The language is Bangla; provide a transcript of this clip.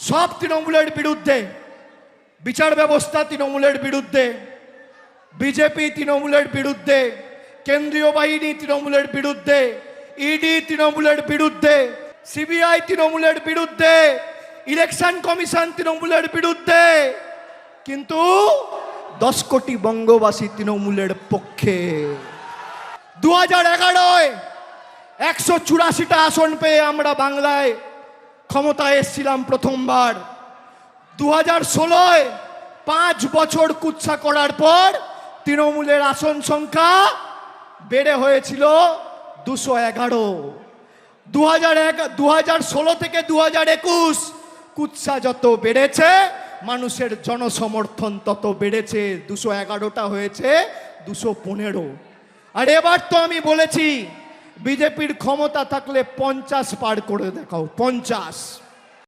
সব তৃণমূলের বিরুদ্ধে, বিচার ব্যবস্থা তৃণমূলের বিরুদ্ধে, বিজেপি তৃণমূলের বিরুদ্ধে, কেন্দ্রীয় বাহিনী তৃণমূলের বিরুদ্ধে ইডি তৃণমূলের বিরুদ্ধে সিবিআই তৃণমূলের বিরুদ্ধে, ইলেকশন কমিশন তৃণমূলের বিরুদ্ধে, কিন্তু দশ কোটি বঙ্গবাসী তৃণমূলের পক্ষে। দু হাজার এগারোয় একশো চুরাশিটা আসন পেয়ে আমরা বাংলায় ক্ষমতায় এসেছিলাম প্রথমবার। দু হাজার ষোলোয় পাঁচ বছর কুৎসা করার পর তৃণমূলের আসন সংখ্যা বেড়ে হয়েছিল দুশো এগারো। দু হাজার এক দু হাজার ষোলো থেকে দু হাজার একুশ কুৎসা যত বেড়েছে, মানুষের জনসমর্থন তত বেড়েছে। দুশো এগারোটা হয়েছে, দুশো পনেরো। আর এবার তো আমি বলেছি বিজেপির ক্ষমতা থাকলে পঞ্চাশ পার করে দেখাও পঞ্চাশ।